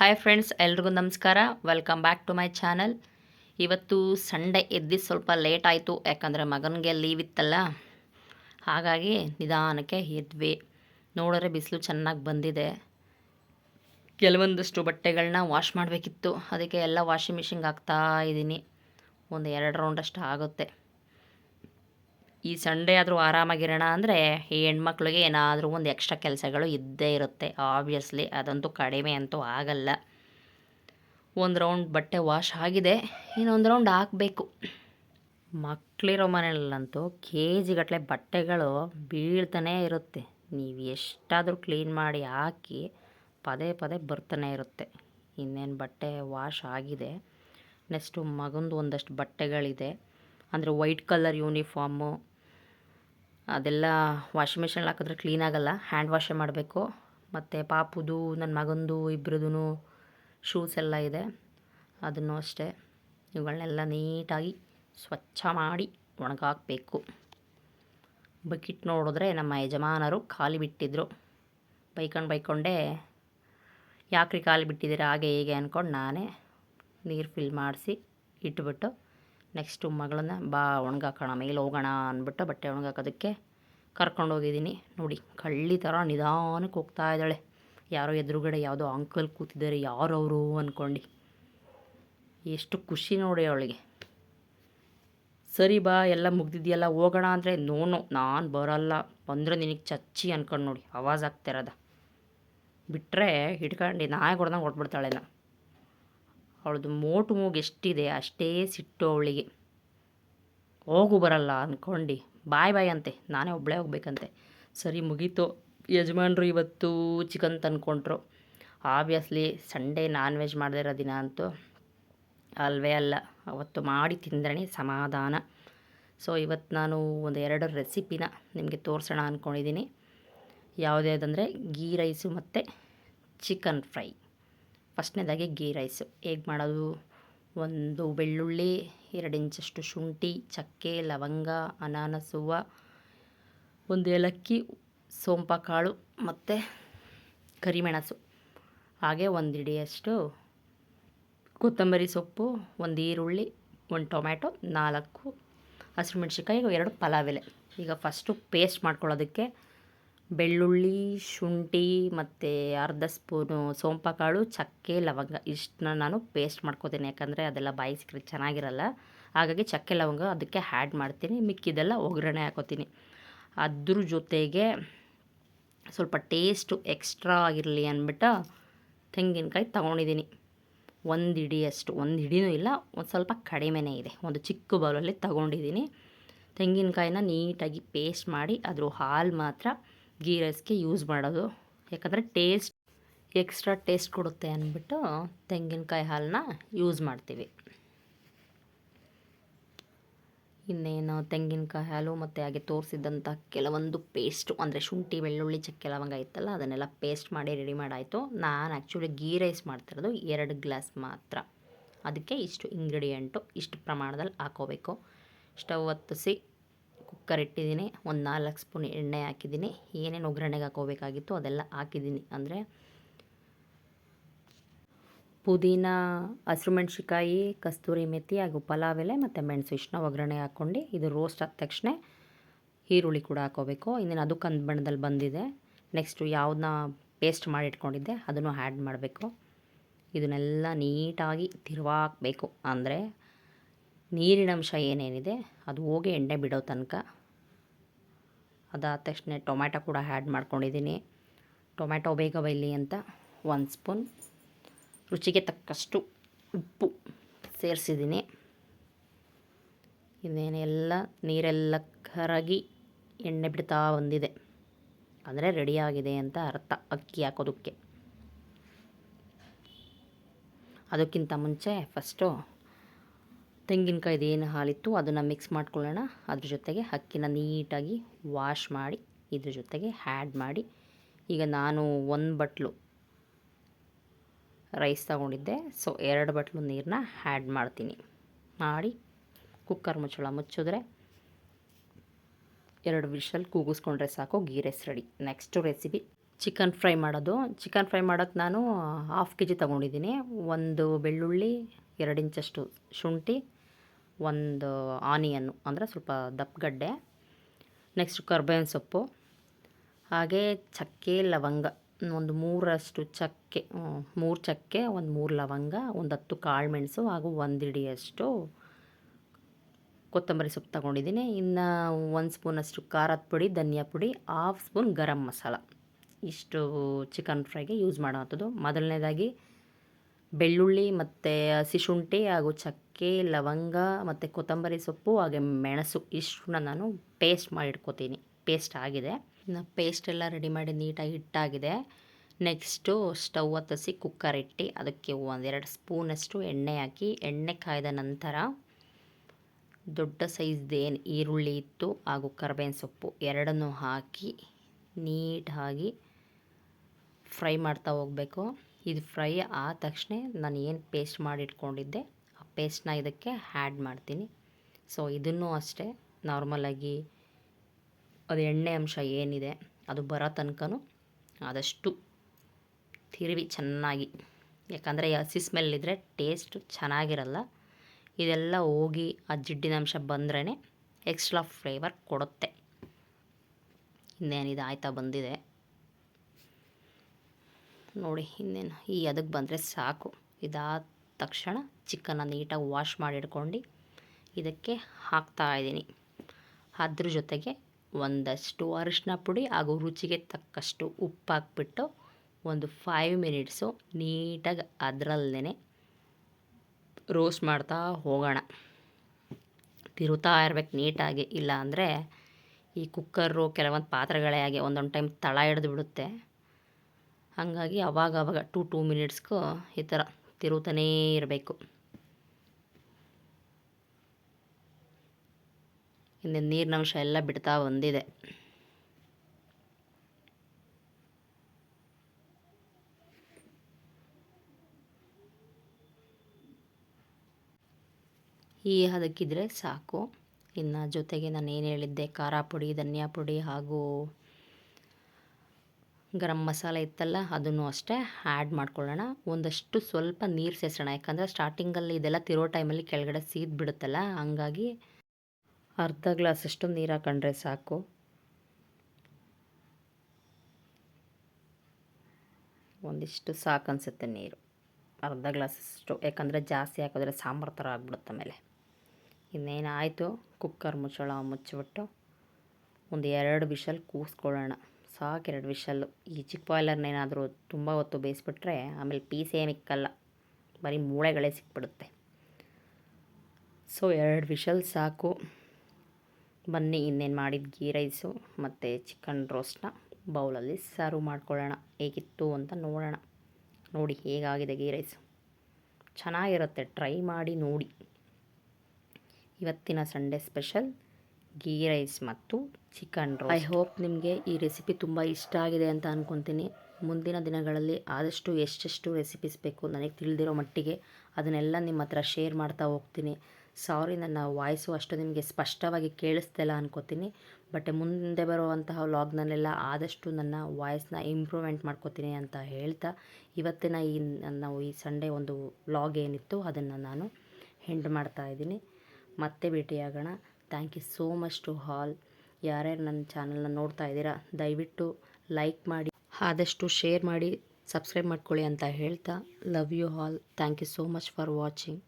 Hi friends ಎಲ್ರಿಗೂ ನಮಸ್ಕಾರ. Welcome back to my channel ಇವತ್ತು ಸಂಡೇ ಎದ್ದು ಸ್ವಲ್ಪ ಲೇಟ್ ಆಯಿತು, ಯಾಕಂದರೆ ಮಗನಿಗೆ ಲೀವ್ ಇತ್ತಲ್ಲ. ಹಾಗಾಗಿ ನಿಧಾನಕ್ಕೆ ಎದ್ವಿ ನೋಡಿದ್ರೆ ಬಿಸಿಲು ಚೆನ್ನಾಗಿ ಬಂದಿದೆ. ಕೆಲವೊಂದಷ್ಟು ಬಟ್ಟೆಗಳನ್ನ ವಾಶ್ ಮಾಡಬೇಕಿತ್ತು. ಅದಕ್ಕೆ ಎಲ್ಲ ವಾಷಿಂಗ್ ಮಿಷಿನ್ಗೆ ಹಾಕ್ತಾ ಇದ್ದೀನಿ ಒಂದು ಎರಡು ರೌಂಡಷ್ಟು ಆಗುತ್ತೆ. ಈ ಸಂಡೇ ಆದರೂ ಆರಾಮಾಗಿರೋಣ ಅಂದರೆ ಈ ಹೆಣ್ಮಕ್ಳಿಗೆ ಏನಾದರೂ ಒಂದು ಎಕ್ಸ್ಟ್ರಾ ಕೆಲಸಗಳು ಇದ್ದೇ ಇರುತ್ತೆ. ಆಬ್ವಿಯಸ್ಲಿ ಅದಂತೂ ಕಡಿಮೆ ಅಂತೂ ಆಗಲ್ಲ. ಒಂದು ರೌಂಡ್ ಬಟ್ಟೆ ವಾಶ್ ಆಗಿದೆ. ಇನ್ನೊಂದು ರೌಂಡ್ ಹಾಕಬೇಕು. ಮಕ್ಕಳಿರೋ ಮನೆಯಲ್ಲಂತೂ ಕೆ ಜಿಗಟ್ಟಲೆ ಬಟ್ಟೆಗಳು ಬೀಳ್ತಾನೇ ಇರುತ್ತೆ. ನೀವು ಎಷ್ಟಾದರೂ ಕ್ಲೀನ್ ಮಾಡಿ ಹಾಕಿ ಪದೇ ಪದೇ ಬರ್ತಾನೆ ಇರುತ್ತೆ. ಇನ್ನೇನು ಬಟ್ಟೆ ವಾಶ್ ಆಗಿದೆ. ನೆಕ್ಸ್ಟು ಮಗಂದು ಒಂದಷ್ಟು ಬಟ್ಟೆಗಳಿದೆ. ಅಂದರೆ ವೈಟ್ ಕಲರ್ ಯೂನಿಫಾರ್ಮು ಅದೆಲ್ಲ ವಾಷಿಂಗ್ ಮೆಷಿನಲ್ಲಿ ಹಾಕಿದ್ರೆ ಕ್ಲೀನ್ ಆಗಲ್ಲ. ಹ್ಯಾಂಡ್ ವಾಶೇ ಮಾಡಬೇಕು. ಮತ್ತು ಪಾಪುದು ನನ್ನ ಮಗಂದು ಇಬ್ಬರದೂ ಶೂಸ್ ಎಲ್ಲ ಇದೆ. ಅದನ್ನು ಅಷ್ಟೇ. ಇವುಗಳನ್ನೆಲ್ಲ ನೀಟಾಗಿ ಸ್ವಚ್ಛ ಮಾಡಿ ಒಣಗಾಕಬೇಕು. ಬಕೆಟ್ ನೋಡಿದ್ರೆ ನಮ್ಮ ಯಜಮಾನರು ಖಾಲಿ ಬಿಟ್ಟಿದ್ದರು ಬೈಕೊಂಡು ಬೈಕೊಂಡೇ, ಯಾಕ್ರಿ ಖಾಲಿ ಬಿಟ್ಟಿದ್ದೀರಾ, ಹಾಗೆ ಹೀಗೆ ಅಂದ್ಕೊಂಡು ನಾನೇ ನೀರು ಫಿಲ್ ಮಾಡಿಸಿ ಇಟ್ಬಿಟ್ಟು ನೆಕ್ಸ್ಟು ಮಗಳನ್ನ ಬಾ ಒಣಗಾಕೋಣ, ಮೇಲೆ ಹೋಗೋಣ ಅಂದ್ಬಿಟ್ಟು ಬಟ್ಟೆ ಒಣಗಾಕೋದಕ್ಕೆ ಕರ್ಕೊಂಡು ಹೋಗಿದ್ದೀನಿ. ನೋಡಿ, ಕಳ್ಳಿ ಥರ ನಿಧಾನಕ್ಕೆ ಹೋಗ್ತಾ ಇದ್ದಾಳೆ. ಯಾರೋ ಎದುರುಗಡೆ ಯಾವುದೋ ಅಂಕಲ್ ಕೂತಿದ್ದಾರೆ, ಯಾರು ಅವರು ಅಂದ್ಕೊಂಡು ಎಷ್ಟು ಖುಷಿ ನೋಡಿ ಅವಳಿಗೆ. ಸರಿ ಬಾ, ಎಲ್ಲ ಮುಗ್ದಿದೆಯಲ್ಲ, ಹೋಗೋಣ ಅಂದರೆ ನೋನು ನಾನು ಬರಲ್ಲ. ಬಂದರೆ ನಿನಗೆ ಚಚ್ಚಿ ಅಂದ್ಕೊಂಡು ನೋಡಿ, ಆವಾಜ್ ಆಗ್ತಿರೋದ ಬಿಟ್ಟರೆ ಹಿಡ್ಕೊಂಡು, ನಾಯಿ ಹೊಡೆದಂಗೆ ಹೊಡ್ಬಿಡ್ತಾಳೆಲ್ಲ ಅವಳದು ಮೋಟು ಮೂಗು ಎಷ್ಟಿದೆ ಅಷ್ಟೇ ಸಿಟ್ಟು ಅವಳಿಗೆ. ಹೋಗು ಬರಲ್ಲ ಅಂದ್ಕೊಂಡು ಬಾಯ್ ಬಾಯ್ ಅಂತೆ. ನಾನೇ ಒಬ್ಬಳೇ ಹೋಗ್ಬೇಕಂತೆ. ಸರಿ ಮುಗೀತು. ಯಜಮಾನ್ರು ಇವತ್ತು ಚಿಕನ್ ತಂದ್ಕೊಂಡ್ರು ಆಬ್ವಿಯಸ್ಲಿ ಸಂಡೇ ನಾನ್ ವೆಜ್ ಮಾಡದೇ ದಿನ ಅಂತೂ ಅಲ್ವೇ ಅಲ್ಲ. ಅವತ್ತು ಮಾಡಿ ತಿಂದ್ರೆ ಸಮಾಧಾನ. ಸೊ ಇವತ್ತು ನಾನು ಒಂದು ಎರಡು ರೆಸಿಪಿನ ನಿಮಗೆ ತೋರಿಸೋಣ ಅಂದ್ಕೊಂಡಿದ್ದೀನಿ ಯಾವುದ್ಯಾವುದಂದರೆ ಗೀ ರೈಸು ಮತ್ತು ಚಿಕನ್ ಫ್ರೈ. ಫಸ್ಟ್ನೇದಾಗಿ ಗೀ ರೈಸು. ಹೇಗೆ ಮಾಡೋದು? ಒಂದು ಬೆಳ್ಳುಳ್ಳಿ, ಎರಡು ಇಂಚಷ್ಟು ಶುಂಠಿ, ಚಕ್ಕೆ, ಲವಂಗ, ಅನಾನಸ್, ಹೂವು, ಒಂದು ಏಲಕ್ಕಿ ಸೋಂಪ ಕಾಳು ಮತ್ತು ಕರಿಮೆಣಸು. ಹಾಗೆ ಒಂದು ಹಿಡಿಯಷ್ಟು ಕೊತ್ತಂಬರಿ ಸೊಪ್ಪು, ಒಂದು ಈರುಳ್ಳಿ, ಒಂದು ಟೊಮ್ಯಾಟೊ, ನಾಲ್ಕು ಹಸಿರುಮೆಣ್ಸಿನ್ಕಾಯಿ ಎರಡು ಪಲಾವ್ ಎಲೆ. ಈಗ ಫಸ್ಟು ಪೇಸ್ಟ್ ಮಾಡ್ಕೊಳ್ಳೋದಕ್ಕೆ ಬೆಳ್ಳುಳ್ಳಿ, ಶುಂಠಿ ಮತ್ತು ಅರ್ಧ ಸ್ಪೂನು ಸೋಂಪ ಕಾಳು ಚಕ್ಕೆ, ಲವಂಗ. ಇಷ್ಟನ್ನ ನಾನು ಪೇಸ್ಟ್ ಮಾಡ್ಕೋತೀನಿ. ಯಾಕಂದರೆ ಅದೆಲ್ಲ ಬಾಯಿ ಸಿಕ್ಕರೆ ಚೆನ್ನಾಗಿರಲ್ಲ. ಹಾಗಾಗಿ ಚಕ್ಕೆ, ಲವಂಗ ಅದಕ್ಕೆ ಹ್ಯಾಡ್ ಮಾಡ್ತೀನಿ. ಮಿಕ್ಕಿದೆಲ್ಲ ಒಗ್ಗರಣೆ ಹಾಕೋತೀನಿ. ಅದ್ರ ಜೊತೆಗೆ ಸ್ವಲ್ಪ ಟೇಸ್ಟು ಎಕ್ಸ್ಟ್ರಾ ಆಗಿರಲಿ ಅಂದ್ಬಿಟ್ಟು ತೆಂಗಿನಕಾಯಿ ತೊಗೊಂಡಿದ್ದೀನಿ. ಒಂದು ಹಿಡಿಯಷ್ಟು ಒಂದು ಹಿಡಿನೂ ಇಲ್ಲ. ಒಂದು ಸ್ವಲ್ಪ ಕಡಿಮೆನೇ ಇದೆ. ಒಂದು ಚಿಕ್ಕ ಬೌಲಲ್ಲಿ ತಗೊಂಡಿದ್ದೀನಿ. ತೆಂಗಿನಕಾಯಿನ ನೀಟಾಗಿ ಪೇಸ್ಟ್ ಮಾಡಿ, ಅದ್ರ ಹಾಲು ಮಾತ್ರ ಗೀ ರೈಸ್ಗೆ ಯೂಸ್ ಮಾಡೋದು. ಯಾಕಂದರೆ ಟೇಸ್ಟ್, ಎಕ್ಸ್ಟ್ರಾ ಟೇಸ್ಟ್ ಕೊಡುತ್ತೆ ಅಂದ್ಬಿಟ್ಟು ತೆಂಗಿನಕಾಯಿ ಹಾಲನ್ನ ಯೂಸ್ ಮಾಡ್ತೀವಿ. ಇನ್ನೇನು ತೆಂಗಿನಕಾಯಿ ಹಾಲು ಮತ್ತು ಹಾಗೆ ತೋರಿಸಿದಂಥ ಕೆಲವೊಂದು ಪೇಸ್ಟು, ಅಂದರೆ ಶುಂಠಿ, ಬೆಳ್ಳುಳ್ಳಿ, ಚಕ್ಕೆ, ಲವಂಗ ಇತ್ತಲ್ಲ, ಅದನ್ನೆಲ್ಲ ಪೇಸ್ಟ್ ಮಾಡಿ ರೆಡಿ ಮಾಡಾಯಿತು. ನಾನು ಆ್ಯಕ್ಚುಲಿ ಗೀ ರೈಸ್ ಮಾಡ್ತಿರೋದು ಎರಡು ಗ್ಲಾಸ್ ಮಾತ್ರ. ಅದಕ್ಕೆ ಇಷ್ಟು ಇಂಗ್ರೀಡಿಯೆಂಟು ಇಷ್ಟು ಪ್ರಮಾಣದಲ್ಲಿ ಹಾಕೋಬೇಕು. ಸ್ಟವ್ ಹತ್ತಿಸಿ ಕುಕ್ಕರ್ ಇಟ್ಟಿದ್ದೀನಿ ಒಂದು ನಾಲ್ಕು ಸ್ಪೂನ್ ಎಣ್ಣೆ ಹಾಕಿದ್ದೀನಿ. ಏನೇನು ಒಗ್ಗರಣೆಗೆ ಹಾಕೋಬೇಕಾಗಿತ್ತು ಅದೆಲ್ಲ ಹಾಕಿದ್ದೀನಿ. ಅಂದರೆ ಪುದೀನ, ಹಸಿರು ಮೆಣಸಿಕಾಯಿ ಕಸ್ತೂರಿ ಮೆಥಿ ಹಾಗೂ ಪಲಾವ್ ಎಲೆ ಮತ್ತು ಮೆಣಸು ಇಷ್ಟನ್ನ ಒಗ್ಗರಣೆ ಹಾಕ್ಕೊಂಡು ಇದು ರೋಸ್ಟ್ ಆದ ತಕ್ಷಣ ಈರುಳ್ಳಿ ಕೂಡ ಹಾಕೋಬೇಕು. ಇನ್ನೇನು ಅದು ಕಂದು ಬಣ್ಣದಲ್ಲಿ ಬಂದಿದೆ. ನೆಕ್ಸ್ಟು ಯಾವುದನ್ನ ಪೇಸ್ಟ್ ಮಾಡಿ ಇಟ್ಕೊಂಡಿದ್ದೆ ಅದನ್ನು ಆ್ಯಡ್ ಮಾಡಬೇಕು. ಇದನ್ನೆಲ್ಲ ನೀಟಾಗಿ ತಿರುವಾಕಬೇಕು. ಅಂದರೆ ನೀರಿನಂಶ ಏನೇನಿದೆ ಅದು ಹೋಗಿ ಎಣ್ಣೆ ಬಿಡೋ ತನಕ ಅದಾದ ತಕ್ಷಣ ಟೊಮ್ಯಾಟೊ ಕೂಡ ಆ್ಯಡ್ ಮಾಡ್ಕೊಂಡಿದ್ದೀನಿ. ಟೊಮ್ಯಾಟೊ ಬೇಗ ಬೈಲಿ ಅಂತ ಒಂದು ಸ್ಪೂನ್ ರುಚಿಗೆ ತಕ್ಕಷ್ಟು ಉಪ್ಪು ಸೇರಿಸಿದ್ದೀನಿ. ಇನ್ನೇನೆಲ್ಲ ನೀರೆಲ್ಲ ಕರಗಿ ಎಣ್ಣೆ ಬಿಡ್ತಾ ಬಂದಿದೆ. ಅಂದರೆ ರೆಡಿಯಾಗಿದೆ ಅಂತ ಅರ್ಥ ಅಕ್ಕಿ ಹಾಕೋದಕ್ಕೆ. ಅದಕ್ಕಿಂತ ಮುಂಚೆ ಫಸ್ಟು ತೆಂಗಿನಕಾಯ್ದು ಏನು ಹಾಲಿತ್ತು, ಅದನ್ನು ಮಿಕ್ಸ್ ಮಾಡ್ಕೊಳ್ಳೋಣ. ಅದ್ರ ಜೊತೆಗೆ ಅಕ್ಕಿನ ನೀಟಾಗಿ ವಾಶ್ ಮಾಡಿ, ಇದ್ರ ಜೊತೆಗೆ ಹ್ಯಾಡ್ ಮಾಡಿ, ಈಗ ನಾನು ಒಂದು ಬಟ್ಲು ರೈಸ್ ತಗೊಂಡಿದ್ದೆ. ಸೊ ಎರಡು ಬಟ್ಲು ನೀರನ್ನ ಹ್ಯಾಡ್ ಮಾಡ್ತೀನಿ. ಮಾಡಿ ಕುಕ್ಕರ್ ಮುಚ್ಚಳ ಮುಚ್ಚಿದ್ರೆ ಎರಡು ವಿಷಲ್ ಕೂಗಿಸ್ಕೊಂಡ್ರೆ ಸಾಕು, ghee rice ready next recipe chicken fry ಮಾಡೋದು. ಚಿಕನ್ ಫ್ರೈ ಮಾಡೋಕ್ಕೆ ನಾನು ಹಾಫ್ ಕೆ ಜಿ ತೊಗೊಂಡಿದ್ದೀನಿ. ಒಂದು ಬೆಳ್ಳುಳ್ಳಿ, ಎರಡು ಇಂಚಷ್ಟು ಶುಂಠಿ ಒಂದು ಆನಿಯನ್ನು, ಅಂದರೆ ಸ್ವಲ್ಪ ದಪ್ಪಗಡ್ಡೆ ನೆಕ್ಸ್ಟ್ ಕರ್ಬೇವಿನ ಸೊಪ್ಪು, ಹಾಗೆ ಚಕ್ಕೆ, ಲವಂಗ, ಒಂದು ಮೂರಷ್ಟು ಚಕ್ಕೆ ಮೂರು ಚಕ್ಕೆ, ಒಂದು ಮೂರು ಲವಂಗ, ಒಂದು ಹತ್ತು ಕಾಳು ಮೆಣಸು ಹಾಗೂ ಒಂದು ಹಿಡಿಯಷ್ಟು ಕೊತ್ತಂಬರಿ ಸೊಪ್ಪು ತಗೊಂಡಿದ್ದೀನಿ. ಇನ್ನು ಒಂದು ಸ್ಪೂನಷ್ಟು ಖಾರದ ಪುಡಿ, ಧನಿಯಾ ಪುಡಿ, ಹಾಫ್ ಸ್ಪೂನ್ ಗರಂ ಮಸಾಲ. ಇಷ್ಟು ಚಿಕನ್ ಫ್ರೈಗೆ ಯೂಸ್ ಮಾಡೋವಂಥದ್ದು ಮೊದಲನೇದಾಗಿ ಬೆಳ್ಳುಳ್ಳಿ ಮತ್ತು ಹಸಿ ಶುಂಠಿ ಹಾಗೂ ಚಕ್ಕೆ, ಲವಂಗ ಮತ್ತು ಕೊತ್ತಂಬರಿ ಸೊಪ್ಪು ಹಾಗೆ ಮೆಣಸು ಇಷ್ಟನ್ನ ನಾನು ಪೇಸ್ಟ್ ಮಾಡಿಟ್ಕೋತೀನಿ ಪೇಸ್ಟ್ ಆಗಿದೆ. ಇನ್ನು ಪೇಸ್ಟ್ ಎಲ್ಲ ರೆಡಿ ಮಾಡಿ ನೀಟಾಗಿ ಹಿಟ್ಟಾಗಿದೆ. ನೆಕ್ಸ್ಟು ಸ್ಟವ್ ಹತ್ತಿಸಿ ಕುಕ್ಕರ್ ಇಟ್ಟು ಅದಕ್ಕೆ ಒಂದೆರಡು ಸ್ಪೂನಷ್ಟು ಎಣ್ಣೆ ಹಾಕಿ, ಎಣ್ಣೆ ಕಾಯ್ದ ನಂತರ ದೊಡ್ಡ ಸೈಜ್ದೇನು ಈರುಳ್ಳಿ ಇತ್ತು ಹಾಗೂ ಕರ್ಬೇವಿನ ಸೊಪ್ಪು ಎರಡನ್ನೂ ಹಾಕಿ ನೀಟಾಗಿ ಫ್ರೈ ಮಾಡ್ತಾ ಹೋಗಬೇಕು. ಇದು ಫ್ರೈ ಆದ ತಕ್ಷಣ ನಾನು ಏನು ಪೇಸ್ಟ್ ಮಾಡಿಟ್ಕೊಂಡಿದ್ದೆ, ಆ ಪೇಸ್ಟ್ನ ಇದಕ್ಕೆ ಆ್ಯಡ್ ಮಾಡ್ತೀನಿ. ಸೊ, ಇದನ್ನು ಅಷ್ಟೇ, ನಾರ್ಮಲಾಗಿ ಅದು ಎಣ್ಣೆ ಅಂಶ ಏನಿದೆ, ಅದು ಬರೋ ತನಕನೂ ಆದಷ್ಟು ತಿರುವಿ ಚೆನ್ನಾಗಿ. ಯಾಕಂದರೆ ಹಸಿ ಸ್ಮೆಲ್ ಇದ್ದರೆ ಟೇಸ್ಟ್ ಚೆನ್ನಾಗಿರಲ್ಲ. ಇದೆಲ್ಲ ಹೋಗಿ ಆ ಜಿಡ್ಡಿನ ಅಂಶ ಬಂದ್ರೇ ಎಕ್ಸ್ಟ್ರಾ ಫ್ಲೇವರ್ ಕೊಡುತ್ತೆ. ಇನ್ನೇನಿದೆ ಆಯ್ತಾ ಬಂದಿದೆ. ನೋಡಿ, ಇನ್ನೇನು? ಈ ಅದಕ್ಕೆ ಬಂದರೆ ಸಾಕು. ಇದಾದ ತಕ್ಷಣ ಚಿಕನ್ನ ನೀಟಾಗಿ ವಾಶ್ ಮಾಡಿ ಇಟ್ಕೊಂಡು ಇದಕ್ಕೆ ಹಾಕ್ತಾ ಇದ್ದೀನಿ. ಅದ್ರ ಜೊತೆಗೆ ಒಂದಷ್ಟು ಅರಿಶಿನ ಪುಡಿ ಹಾಗೂ ರುಚಿಗೆ ತಕ್ಕಷ್ಟು ಉಪ್ಪು ಹಾಕ್ಬಿಟ್ಟು ಒಂದು ಫೈವ್ ಮಿನಿಟ್ಸು ನೀಟಾಗಿ ಅದರಲ್ಲೇ ರೋಸ್ಟ್ ಮಾಡ್ತಾ ಹೋಗೋಣ. ತಿರುತಾ ಇರ್ಬೇಕು ನೀಟಾಗಿ. ಇಲ್ಲ ಅಂದರೆ ಈ ಕುಕ್ಕರು ಕೆಲವೊಂದು ಪಾತ್ರೆಗಳೇ ಆಗಿ ಒಂದೊಂದು ಟೈಮ್ ತಳ ಹಿಡಿದು ಬಿಡುತ್ತೆ. ಹಾಗಾಗಿ ಅವಾಗ ಅವಾಗ ಟೂ ಟೂ ಮಿನಿಟ್ಸ್ಗೂ ಈ ಥರ ತಿರುತಾನೇ ಇರಬೇಕು. ಹಿಂದೆ ನೀರಿನಂಶ ಎಲ್ಲ ಬಿಡ್ತಾ ಬಂದಿದೆ. ಈ ಅದಕ್ಕಿದ್ರೆ ಸಾಕು. ಇನ್ನು ಜೊತೆಗೆ ನಾನು ಏನು ಹೇಳಿದ್ದೆ, ಖಾರ ಪುಡಿ, ಧನಿಯಾ ಪುಡಿ ಹಾಗೂ ಗರಂ ಮಸಾಲ ಇತ್ತಲ್ಲ, ಅದನ್ನು ಅಷ್ಟೇ ಆ್ಯಡ್ ಮಾಡ್ಕೊಳ್ಳೋಣ. ಒಂದಷ್ಟು ಸ್ವಲ್ಪ ನೀರು ಸೇರಿಸೋಣ. ಯಾಕಂದರೆ ಸ್ಟಾರ್ಟಿಂಗಲ್ಲಿ ಇದೆಲ್ಲ ತಿರೋ ಟೈಮಲ್ಲಿ ಕೆಳಗಡೆ ಸೀದ್ ಬಿಡುತ್ತಲ್ಲ, ಹಂಗಾಗಿ ಅರ್ಧ ಗ್ಲಾಸಷ್ಟು ನೀರು ಹಾಕೊಂಡ್ರೆ ಸಾಕು. ಒಂದಿಷ್ಟು ಸಾಕು ಅನಿಸುತ್ತೆ ನೀರು. ಅರ್ಧ ಗ್ಲಾಸಷ್ಟು ಯಾಕಂದರೆ ಜಾಸ್ತಿ ಹಾಕಿದ್ರೆ ಸಾಂಬಾರು ಥರ ಆಗ್ಬಿಡುತ್ತೆ ಆಮೇಲೆ. ಇನ್ನೇನಾಯಿತು? ಕುಕ್ಕರ್ ಮುಚ್ಚಳ ಮುಚ್ಚಿಬಿಟ್ಟು ಒಂದು ಎರಡು ವಿಷಲ್ ಕೂಸ್ಕೊಳ್ಳೋಣ. ಸಾಕು ಎರಡು ವಿಷಲ್ಲು. ಈ ಚಿಕ್ಕ ಬಾಯ್ಲರ್ನೇನಾದರೂ ತುಂಬ ಹೊತ್ತು ಬೇಯಿಸ್ಬಿಟ್ರೆ ಆಮೇಲೆ ಪೀಸ್ ಏನಿಕ್ಕಲ್ಲ ಬರೀ ಮೂಳೆಗಳೇ ಸಿಕ್ಬಿಡುತ್ತೆ. ಸೊ ಎರಡು ವಿಷಲ್ ಸಾಕು. ಬನ್ನಿ, ಇನ್ನೇನು ಮಾಡಿದ ಗೀ ರೈಸು ಮತ್ತು ಚಿಕನ್ ರೋಸ್ಟ್ನ ಬೌಲಲ್ಲಿ ಸರ್ವ್ ಮಾಡ್ಕೊಳ್ಳೋಣ. ಹೇಗಿತ್ತು ಅಂತ ನೋಡೋಣ. ನೋಡಿ, ಹೇಗಾಗಿದೆ ಗೀ ರೈಸು ಚೆನ್ನಾಗಿರುತ್ತೆ. ಟ್ರೈ ಮಾಡಿ ನೋಡಿ. ಇವತ್ತಿನ ಸಂಡೇ ಸ್ಪೆಷಲ್. ಗೀ ರೈಸ್ ಮತ್ತು ಚಿಕನ್ ರೋಸ್ ಐ ಹೋಪ್ ನಿಮಗೆ ಈ ರೆಸಿಪಿ ತುಂಬ ಇಷ್ಟ ಆಗಿದೆ ಅಂತ ಅಂದ್ಕೊತೀನಿ ಮುಂದಿನ ದಿನಗಳಲ್ಲಿ ಆದಷ್ಟು ಎಷ್ಟೆಷ್ಟು ರೆಸಿಪೀಸ್ ಬೇಕು ನನಗೆ ತಿಳಿದಿರೋ ಮಟ್ಟಿಗೆ ಅದನ್ನೆಲ್ಲ ನಿಮ್ಮ ಹತ್ರ ಶೇರ್ ಮಾಡ್ತಾ ಹೋಗ್ತೀನಿ. ಸಾರಿ ನನ್ನ ವಾಯ್ಸು ಅಷ್ಟು ನಿಮಗೆ ಸ್ಪಷ್ಟವಾಗಿ ಕೇಳಿಸ್ತಿಲ್ಲ ಅನ್ಕೋತೀನಿ. ಬಟ್ ಮುಂದೆ ಬರುವಂತಹ ವ್ಲಾಗ್ನಲ್ಲೆಲ್ಲ ಆದಷ್ಟು ನನ್ನ ವಾಯ್ಸ್ನ ಇಂಪ್ರೂವ್ಮೆಂಟ್ ಮಾಡ್ಕೋತೀನಿ ಅಂತ ಹೇಳ್ತಾ ಇವತ್ತಿನ ಈ ನಾವು ಈ ಸಂಡೇ ಒಂದು ವ್ಲಾಗ್ ಏನಿತ್ತು ಅದನ್ನು ನಾನು ಹೆಂಡ್ ಮಾಡ್ತಾ ಇದ್ದೀನಿ. ಮತ್ತೆ ಭೇಟಿಯಾಗೋಣ. Thank you so much to all. ಯಾರ್ಯಾರು ನನ್ನ ಚಾನಲ್ನ ನೋಡ್ತಾ ಇದ್ದೀರಾ, ದಯವಿಟ್ಟು ಲೈಕ್ ಮಾಡಿ, ಆದಷ್ಟು ಶೇರ್ ಮಾಡಿ, ಸಬ್ಸ್ಕ್ರೈಬ್ ಮಾಡ್ಕೊಳ್ಳಿ ಅಂತ ಹೇಳ್ತಾ, love you all. Thank you so much for watching.